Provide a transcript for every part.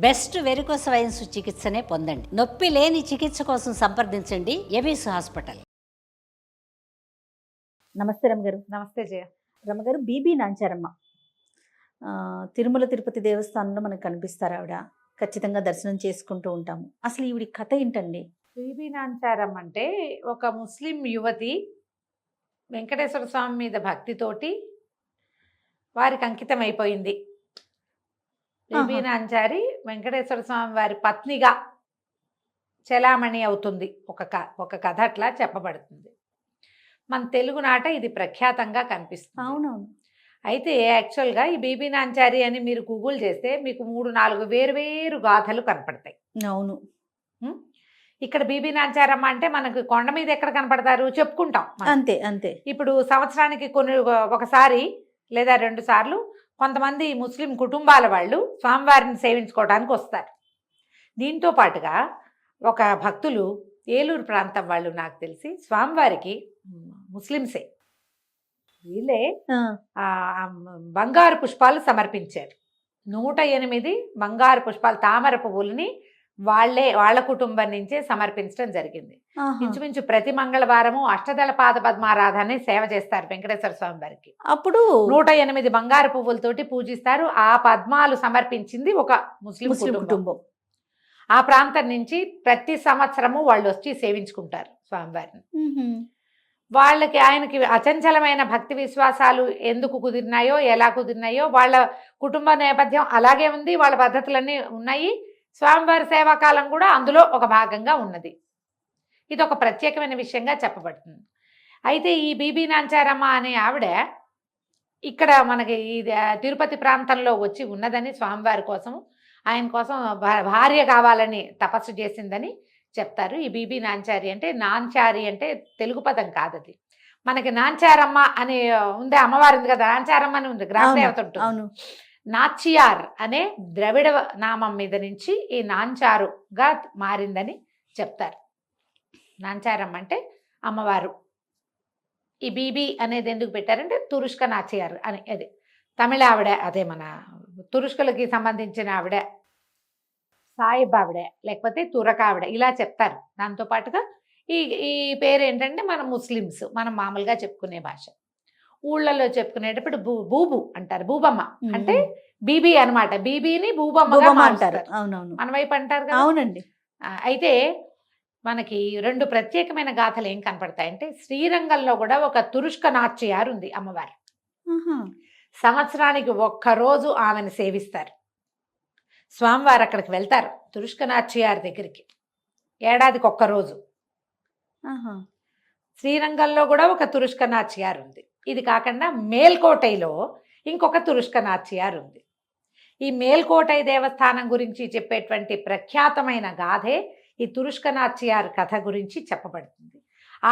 Best varicose wines చికిత్సనే పొందండి. నొప్పి లేని చికిత్స కోసం సంప్రదించండి. ఎబీస్ హాస్పిటల్. నమస్తే రమ్మగారు నమస్తే జయ. రమ్మగారు బీబీ నాంచారమ్మ. ఆ, తిరుమల తిరుపతి దేవస్థానంలో మనకు కనిపిస్తారు ఆవిడ. ఖచ్చితంగా దర్శనం చేసుకుంటూ ఉంటాము. అసలు ఈవిడి కథ ఏంటండి? బీబీ నాంచారం అంటే ఒక ముస్లిం యువతి వెంకటేశ్వర స్వామి మీద భక్తితోటి వారికి అంకితం అయిపోయింది ఆహా. నాంచారి వెంకటేశ్వర స్వామి వారి పత్నిగా చలామణి అవుతుంది. ఒక క ఒక కథ అట్లా చెప్పబడుతుంది. మన తెలుగు నాట ఇది ప్రఖ్యాతంగా కనిపిస్తుంది. అవునవును. అయితే యాక్చువల్గా ఈ బీబీ నాంచారి అని మీరు గూగుల్ చేస్తే మీకు మూడు నాలుగు వేరు గాథలు కనపడతాయి. అవును. ఇక్కడ బీబీ నాంచారమ్మ అంటే మనకు కొండ మీద ఎక్కడ కనపడతారు చెప్పుకుంటాం. అంతే అంతే. ఇప్పుడు సంవత్సరానికి కొన్ని ఒకసారి లేదా రెండు సార్లు కొంతమంది ముస్లిం కుటుంబాల వాళ్ళు స్వామివారిని సేవించుకోవడానికి వస్తారు. దీంతో పాటుగా ఒక భక్తులు ఏలూరు ప్రాంతం వాళ్ళు నాకు తెలిసి స్వామివారికి ముస్లింసే వీళ్ళే బంగారు పుష్పాలు సమర్పించారు. నూట ఎనిమిది బంగారు పుష్పాలు తామర పువ్వులని వాళ్ళే వాళ్ళ కుటుంబం నుంచే సమర్పించడం జరిగింది. ఇంచుమించు ప్రతి మంగళవారము అష్టదళ పాద పద్మారాధాన్ని సేవ చేస్తారు వెంకటేశ్వర స్వామి వారికి. అప్పుడు నూట ఎనిమిది బంగారు పువ్వులతోటి పూజిస్తారు. ఆ పద్మాలు సమర్పించింది ఒక ముస్లిం కుటుంబం. ఆ ప్రాంతం నుంచి ప్రతి సంవత్సరము వాళ్ళు వచ్చి సేవించుకుంటారు స్వామివారిని. వాళ్ళకి ఆయనకి అచంచలమైన భక్తి విశ్వాసాలు ఎందుకు కుదిరినాయో ఎలా కుదిరినాయో వాళ్ళ కుటుంబ నేపథ్యం అలాగే ఉంది వాళ్ళ పద్ధతులన్నీ ఉన్నాయి. స్వామివారి సేవాకాలం కూడా అందులో ఒక భాగంగా ఉన్నది. ఇది ఒక ప్రత్యేకమైన విషయంగా చెప్పబడుతుంది. అయితే ఈ బీబీ నాంచారమ్మ అనే ఆవిడ ఇక్కడ మనకి ఈ తిరుపతి ప్రాంతంలో వచ్చి ఉన్నదని స్వామివారి కోసం ఆయన కోసం భార్య కావాలని తపస్సు చేసిందని చెప్తారు. ఈ బీబీ నాంచారి అంటే నాంచారి అంటే తెలుగు పదం కాదు అది మనకి నాంచారమ్మ అని ఉంది అమ్మవారు ఉంది కదా నాంచారమ్మ అని ఉంది గ్రామ అవును, దేవత ఉంటుంది నాచియార్ అనే ద్రవిడ నామం మీద నుంచి ఈ నాంచారుగా మారిందని చెప్తారు. నాంచారమ్మ అంటే అమ్మవారు. ఈ బీబీ అనేది ఎందుకు పెట్టారంటే తురుష్క నాచియార్ అని అది. తమిళ ఆవిడ అదే మన తురుష్కలకి సంబంధించిన ఆవిడ సాయిబావిడ లేకపోతే తురకావిడ ఇలా చెప్తారు. దాంతో పాటుగా ఈ ఈ పేరు ఏంటంటే మన ముస్లిమ్స్ మనం మామూలుగా చెప్పుకునే భాష. ఊళ్ళల్లో చెప్పుకునేటప్పుడు బూ బూబు అంటారు. బూబమ్మ అంటే బీబీ అన్నమాట. బీబీని భూబమ్మ అంటారు. అవునవును. మన వైపు అంటారు అవునండి. అయితే మనకి రెండు ప్రత్యేకమైన గాథలు ఏం కనపడతాయంటే శ్రీరంగంలో కూడా ఒక తురుష్క నాట్యారు ఉంది అమ్మవారు. సంవత్సరానికి ఒక్కరోజు ఆమెను సేవిస్తారు. స్వామివారు అక్కడికి వెళ్తారు తురుష్క నాట్యారి దగ్గరికి. ఏడాదికి ఒక్కరోజు. శ్రీరంగంలో కూడా ఒక తురుష్క నాట్యారు ఉంది. ఇది కాకుండా మేల్కోటైలో ఇంకొక తురుష్కనాచియారు ఉంది. ఈ మేల్కోటై దేవస్థానం గురించి చెప్పేటువంటి ప్రఖ్యాతమైన గాథే ఈ తురుష్క నాట్యార్ కథ గురించి చెప్పబడుతుంది.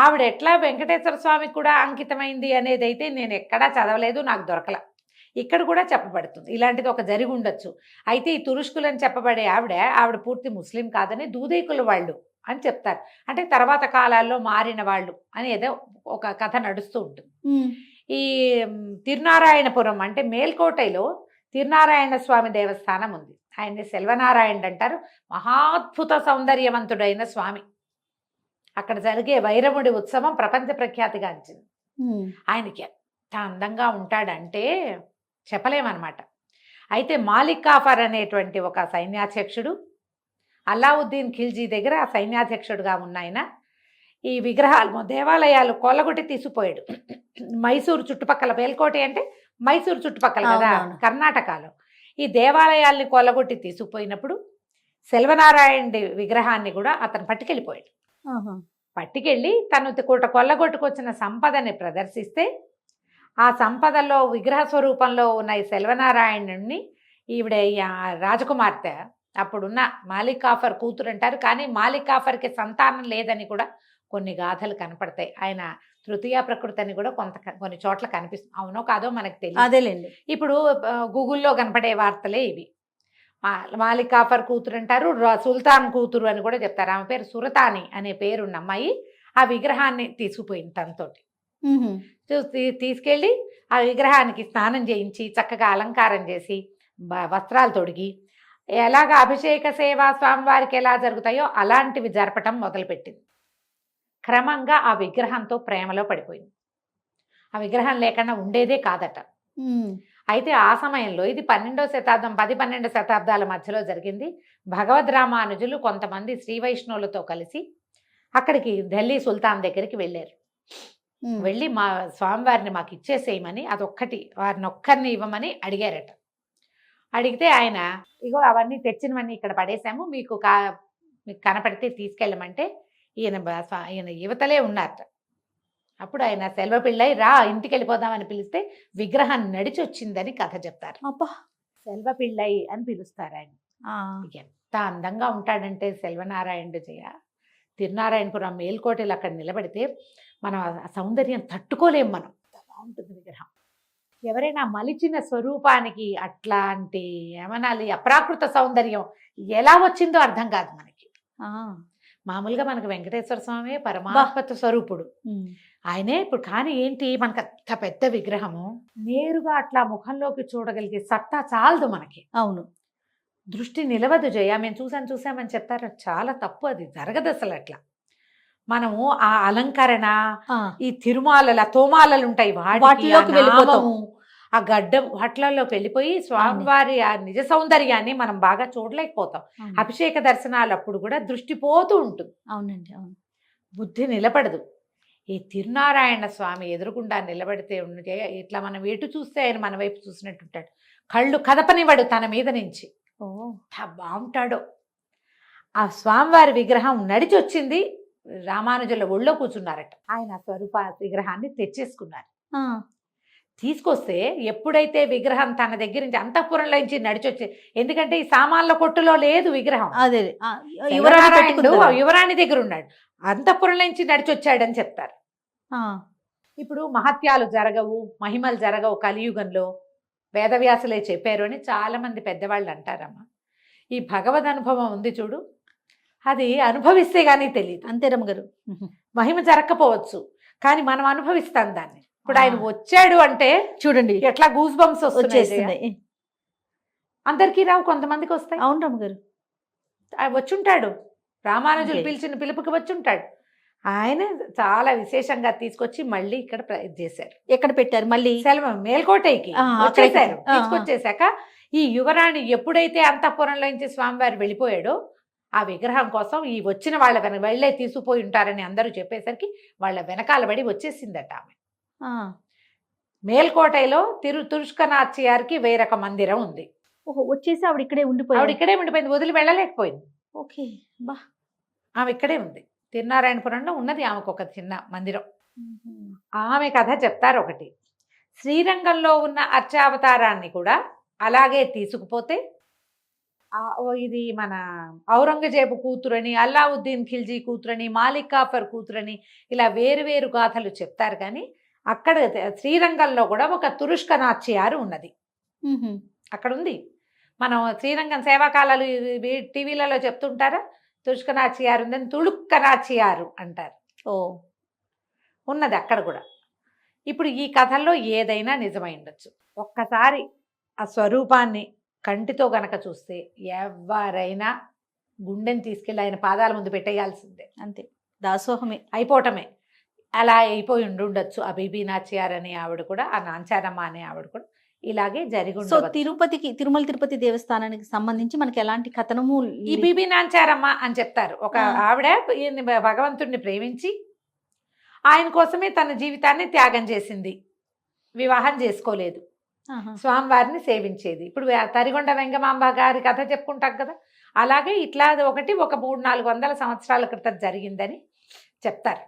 ఆవిడ ఎట్లా వెంకటేశ్వర స్వామికి కూడా అంకితమైంది అనేది అయితే నేను ఎక్కడా చదవలేదు నాకు దొరకల. ఇక్కడ కూడా చెప్పబడుతుంది. ఇలాంటిది ఒక జరిగి ఉండొచ్చు. అయితే ఈ తురుష్కులని చెప్పబడే ఆవిడ ఆవిడ పూర్తి ముస్లిం కాదని దూదేకుల వాళ్ళు అని చెప్తారు. అంటే తర్వాత కాలాల్లో మారిన వాళ్ళు అని ఏదో ఒక కథ నడుస్తూ ఉంటుంది. ఈ తిరునారాయణపురం అంటే మేల్కోటైలో తిరునారాయణ స్వామి దేవస్థానం ఉంది. ఆయన్ని సెల్వనారాయణ అంటారు. మహాద్భుత సౌందర్యవంతుడైన స్వామి. అక్కడ జరిగే వైరముడి ఉత్సవం ప్రపంచ ప్రఖ్యాతిగాంచింది. ఆయనకి ఎంత అందంగా ఉంటాడంటే చెప్పలేమన్నమాట. అయితే మాలిక్ కాఫర్ అనేటువంటి ఒక సైన్యాధ్యక్షుడు అలావుద్దీన్ ఖిల్జీ దగ్గర సైన్యాధ్యక్షుడుగా ఉన్న ఆయన ఈ విగ్రహాలు దేవాలయాలు కొల్లగొట్టి తీసుకుపోయాడు మైసూరు చుట్టుపక్కల బేల్కోటి అంటే మైసూరు చుట్టుపక్కల కదా. కర్ణాటకలో ఈ దేవాలయాల్ని కొల్లగొట్టి తీసుకుపోయినప్పుడు సెల్వనారాయణ విగ్రహాన్ని కూడా అతను పట్టుకెళ్ళిపోయాడు. పట్టుకెళ్ళి తను కొట్ట కొల్లగొట్టుకొచ్చిన సంపదని ప్రదర్శిస్తే ఆ సంపదలో విగ్రహ స్వరూపంలో ఉన్న ఈ సెల్వనారాయణుడిని ఈవిడ రాజకుమార్తె అప్పుడున్న మాలిక్ కాఫర్ కూతురు అంటారు కానీ మాలిక్ కాఫర్కి సంతానం లేదని కూడా కొన్ని గాథలు కనపడతాయి. ఆయన తృతీయ ప్రకృతి అని కూడా కొంత కొన్ని చోట్ల కనిపిస్తుంది అవునో కాదో మనకు తెలియదు అదేలేండి. ఇప్పుడు గూగుల్లో కనపడే వార్తలే ఇవి. మా- మాలిక్ కాఫర్ కూతురు అంటారు సుల్తాన్ కూతురు అని కూడా చెప్తారు. ఆమె పేరు సురతాని అనే పేరున్న అమ్మాయి ఆ విగ్రహాన్ని తీసుకుపోయింది తనతోటి. మ్హూ. చూ- తీ- తీసుకెళ్ళి ఆ విగ్రహానికి స్నానం చేయించి చక్కగా అలంకారం చేసి వస్త్రాలు తొడిగి ఎలాగ అభిషేక సేవ స్వామివారికి ఎలా జరుగుతాయో అలాంటివి జరపటం మొదలుపెట్టింది. క్రమంగా ఆ విగ్రహంతో ప్రేమలో పడిపోయింది. ఆ విగ్రహం లేకుండా ఉండేదే కాదట. అయితే ఆ సమయంలో ఇది పన్నెండో శతాబ్దం పది పన్నెండు శతాబ్దాల మధ్యలో జరిగింది. భగవద్ రామానుజులు కొంతమంది శ్రీ వైష్ణవులతో కలిసి అక్కడికి ఢిల్లీ సుల్తాన్ దగ్గరికి వెళ్ళారు. వెళ్ళి మా స్వామివారిని మాకు ఇచ్చేసేయమని అదొక్కటి వారిని ఒక్కరిని ఇవ్వమని అడిగారట. అడిగితే ఆయన ఇగో అవన్నీ తెచ్చినవన్నీ ఇక్కడ పడేశాము మీకు కా మీకు కనపడితే తీసుకెళ్ళమంటే ఈయన ఈయన యువతలే ఉన్నారట. అప్పుడు ఆయన సెల్వ పిల్లై రా ఇంటికి వెళ్ళిపోదామని పిలిస్తే విగ్రహం నడిచి వచ్చిందని కథ చెప్తారు. అబ్బా! సెల్వ పిల్లై అని పిలుస్తారు ఆయన. ఆ. ఎంత అందంగా ఉంటాడంటే సెల్వనారాయణుడు జయ. తిరునారాయణపురం మేల్కోటలు అక్కడ నిలబడితే మనం ఆ సౌందర్యం తట్టుకోలేం మనం. బాగుంటుంది విగ్రహం. ఎవరైనా మలిచిన స్వరూపానికి అట్లాంటి ఏమనాలి అప్రాకృత సౌందర్యం ఎలా వచ్చిందో అర్థం కాదు మనకి. ఆ. మామూలుగా మనకు వెంకటేశ్వర స్వామి పరమాత్మత స్వరూపుడు. ఆయనే ఇప్పుడు కానీ ఏంటి మనకు అంత పెద్ద విగ్రహము? నేరుగా అట్లా ముఖంలోకి చూడగలిగే సత్తా చాలదు మనకి. అవును. దృష్టి నిలవదు జయ. మేము చూసాం చూసామని చెప్తారు చాలా తప్పు అది. జరగదు అసలు అట్లా. మనము ఆ అలంకరణ. ఈ తిరుమాలల తోమాలలు ఉంటాయి వాటిలోకి ఆ వెళ్ళిపోతాం. నామము, ఆ గడ్డం వాటిలోకి వెళ్ళిపోయి స్వామివారి ఆ నిజ సౌందర్యాన్ని మనం బాగా చూడలేకపోతాం. అభిషేక దర్శనాలు అప్పుడు కూడా దృష్టి పోతూ ఉంటుంది. అవునండి అవును. బుద్ధి నిలబడదు. ఈ తిరునారాయణ స్వామి ఎదురుగుండా నిలబడితే ఉంటే ఇట్లా మనం ఎటు చూస్తే ఆయన మన వైపు చూసినట్టు ఉంటాడు కళ్ళు కదపనివ్వడు తన మీద నుంచి. ఓ. బాగుంటాడో. ఆ స్వామివారి విగ్రహం నడిచి వచ్చింది రామానుజుల ఒళ్ళో కూర్చున్నారట. ఆయన స్వరూప విగ్రహాన్ని తెచ్చేసుకున్నారు. తీసుకొస్తే ఎప్పుడైతే విగ్రహం తన దగ్గర నుంచి అంతఃపురంలో నుంచి నడిచి వచ్చే ఎందుకంటే ఈ సామాన్ల కొట్టులో లేదు విగ్రహం. అదే యువరాణి దగ్గర ఉన్నాడు. అంతఃపురంలో నుంచి నడిచి వచ్చాడని చెప్తారు. ఇప్పుడు మహత్యాలు జరగవు మహిమలు జరగవు కలియుగంలో. వేదవ్యాసులే చెప్పారు అని చాలా మంది పెద్దవాళ్ళు అంటారమ్మా. ఈ భగవద్ అనుభవం ఉంది చూడు. అది అనుభవిస్తే గానీ తెలియదు అంతే రమ్మగారు మహిమ జరగకపోవచ్చు కానీ మనం అనుభవిస్తాం దాన్ని. ఇప్పుడు ఆయన. వచ్చాడు అంటే చూడండి. ఎట్లా గూస్ బంప్స్ వస్తున్నాయి వచ్చేస్తుంది అందరికీ రావు కొంతమందికి వస్తాయి. అవును రమ్మగారు ఆయన వచ్చుంటాడు. రామానుజులు. పిలిచిన పిలుపుకి వచ్చుంటాడు. ఆయన చాలా విశేషంగా తీసుకొచ్చి మళ్ళీ ఇక్కడ చేశారు. ఎక్కడ పెట్టారు మళ్ళీ? సెలవు మేల్కోటైకి. వచ్చేసారు. తీసుకొచ్చేసాక ఈ యువరాణి ఎప్పుడైతే అంతఃపురంలో నుంచి స్వామివారు వెళ్ళిపోయాడో ఆ విగ్రహం కోసం ఈ వచ్చిన వాళ్ళ వెనక వెళ్ళే తీసుకుపోయి ఉంటారని అందరూ చెప్పేసరికి వాళ్ళ వెనకాల పడి వచ్చేసిందట ఆమె. మేల్కోటైలో తిరు తురుష్కనాచ్యారికి వేరొక మందిరం ఉంది. ఓహో వచ్చేసి ఆవిడ ఇక్కడే ఆవిడ ఉండిపోయాడు ఇక్కడే ఉండిపోయింది వదిలి వెళ్ళలేకపోయింది. ఓకే బా. ఆమె ఇక్కడే ఉంది. తిరునారాయణపురంలో ఉన్నది ఆమెకు ఒక చిన్న మందిరం. ఆమె కథ చెప్తారు ఒకటి. శ్రీరంగంలో ఉన్న అర్చావతారాన్ని కూడా అలాగే తీసుకుపోతే ఇది మన ఔరంగజేబు కూతురని అల్లావుద్దీన్ ఖిల్జీ కూతురని మాలిక్ కాఫర్ కూతురని ఇలా వేరు వేరు గాథలు చెప్తారు. కానీ అక్కడ శ్రీరంగంలో కూడా ఒక తురుష్కనాచ్యారు ఉన్నది. మ్మ్. అక్కడ ఉంది మనం శ్రీరంగం సేవాకాలాలు టీవీలలో చెప్తుంటారా? తురుష్కనాచియారు ఉందని తుళుక్కనాచియారు అంటారు. ఓ. ఉన్నది అక్కడ కూడా. ఇప్పుడు ఈ కథల్లో ఏదైనా నిజమై ఉండొచ్చు. ఒక్కసారి ఆ స్వరూపాన్ని కంటితో గనక చూస్తే ఎవరైనా గుండెని తీసుకెళ్ళి ఆయన పాదాల ముందు పెట్టేయాల్సిందే. అంతే. దాసోహమే. అయిపోవటమే. అలా అయిపోయి ఉండి ఉండొచ్చు ఆ బీబీ నాచ్యార్ అనే ఆవిడ కూడా ఆ నాంచారమ్మ అనే ఆవిడ కూడా ఇలాగే జరిగి సో. తిరుపతికి తిరుమల తిరుపతి దేవస్థానానికి సంబంధించి మనకి ఎలాంటి కథనము ఈ బీబీ నాంచారమ్మ అని చెప్తారు. ఒక. ఆవిడ ఈయన్ని భగవంతుడిని ప్రేమించి ఆయన కోసమే తన జీవితాన్ని త్యాగం చేసింది. వివాహం చేసుకోలేదు. స్వామివారిని సేవించేది. ఇప్పుడు తరిగొండ వెంగమాంబ గారి కథ చెప్పుకుంటాం కదా అలాగే ఇట్లా ఒకటి ఒక మూడు నాలుగు వందల సంవత్సరాల క్రితం జరిగిందని చెప్తారు.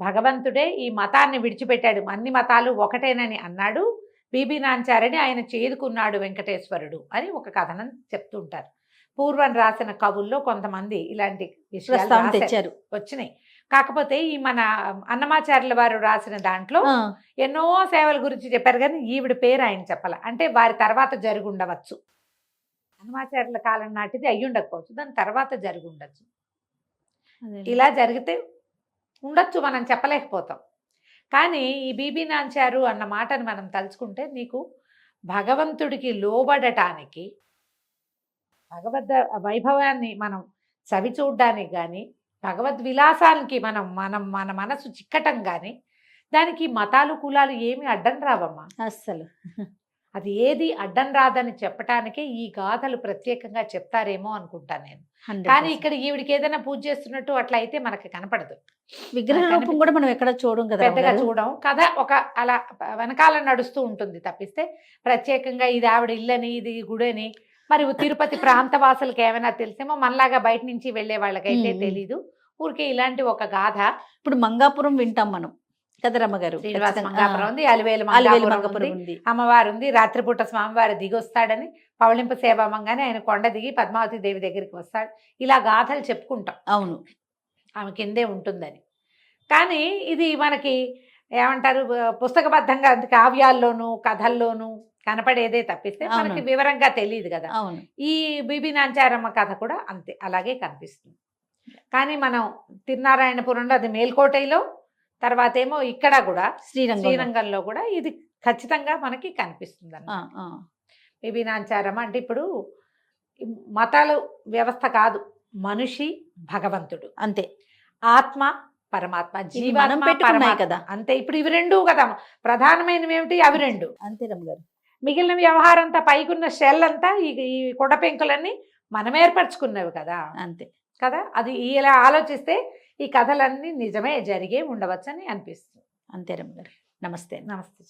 భగవంతుడే ఈ మతాన్ని విడిచిపెట్టాడు. అన్ని మతాలు ఒకటేనని అన్నాడు. బీబీ నాంచారని ఆయన చేదుకున్నాడు వెంకటేశ్వరుడు అని ఒక కథనం చెప్తుంటారు పూర్వం రాసిన కవుల్లో కొంతమంది ఇలాంటి విషయాలు రాశారు. తెచ్చారు. వచ్చినాయి. కాకపోతే ఈ మన అన్నమాచార్యుల వారు రాసిన దాంట్లో ఎన్నో సేవల గురించి చెప్పారు కానీ ఈవిడ పేరు ఆయన చెప్పాల. అంటే వారి తర్వాత జరిగి ఉండవచ్చు. హనుమాచార్యుల కాలం నాటిది అయ్యి ఉండకపోవచ్చు. దాని తర్వాత జరిగి ఉండొచ్చు. ఇలా జరిగితే ఉండొచ్చు మనం చెప్పలేకపోతాం. కానీ ఈ బీబీ నాంచారు అన్న మాటను మనం తలుచుకుంటే నీకు భగవంతుడికి లోబడటానికి భగవద్ వైభవాన్ని మనం చవి చూడ్డానికి కానీ భగవద్ విలాసానికి మనం మనం మన మనసు చిక్కటం కానీ దానికి మతాలు కులాలు ఏమి అడ్డం రావమ్మా. అస్సలు. అది ఏది అడ్డం రాదని చెప్పటానికే ఈ గాథలు ప్రత్యేకంగా చెప్తారేమో అనుకుంటాను నేను. 100%. కానీ ఇక్కడ ఈవిడికి ఏదైనా పూజ చేస్తున్నట్టు అట్లా అయితే మనకి కనపడదు. విగ్రహ కూడా మనం ఎక్కడ చూడం కదా పెద్దగా? చూడం. కథ ఒక అలా వెనకాల నడుస్తూ ఉంటుంది తప్పిస్తే ప్రత్యేకంగా ఇది ఆవిడ ఇల్లని ఇది గుడని మరి తిరుపతి ప్రాంత వాసులకి ఏమైనా తెలిసేమో మనలాగా బయట నుంచి వెళ్ళే వాళ్ళకైతే. తెలీదు. ఊరికే ఇలాంటి ఒక గాథ. ఇప్పుడు మంగాపురం వింటాం మనం. కదా రమ్మగారు శ్రీనివాస ఖచ్చితంగా. మంగాపురం ఉంది అలివేలు మంగాపురం ఉంది. అమ్మవారు ఉంది. రాత్రిపూట స్వామివారు దిగొస్తాడని పవళింప సేవామంగానే ఆయన కొండ దిగి పద్మావతి దేవి దగ్గరికి వస్తాడు. ఇలా గాథలు చెప్పుకుంటాం. అవును. ఆమె కిందే ఉంటుందని. కానీ ఇది మనకి ఏమంటారు? పుస్తకబద్ధంగా కావ్యాల్లోనూ కథల్లోనూ కనపడేదే తప్పిస్తే మనకి. వివరంగా తెలియదు కదా. ఈ బీబీ నాంచారమ్మ కథ కూడా అంతే అలాగే కనిపిస్తుంది. కానీ మనం తిరునారాయణపురంలో అది మేల్కోటైలో తర్వాత ఏమో ఇక్కడ కూడా శ్రీరంగం శ్రీరంగంలో కూడా ఇది ఖచ్చితంగా మనకి కనిపిస్తుంది అన్నమాట బీబీ నాంచారమ్మ అంటే ఇప్పుడు మతాలు వ్యవస్థ కాదు మనిషి భగవంతుడు. అంతే. ఆత్మ పరమాత్మ పరమాత్మ. కదా. అంతే ఇప్పుడు ఇవి రెండు కదా ప్రధానమైనవి ఏమిటి? అవి రెండు. అంతే రమ్మగారు మిగిలిన వ్యవహారం అంతా పైకున్న షెల్ అంతా ఈ ఈ కొండ పెంకులన్నీ మనం ఏర్పరచుకున్నవి కదా. అంతే. కదా? అది ఇలా ఆలోచిస్తే ఈ కథలన్నీ నిజమే జరిగే ఉండవచ్చని అనిపిస్తుంది. అంతే రమ్మగారు నమస్తే నమస్తే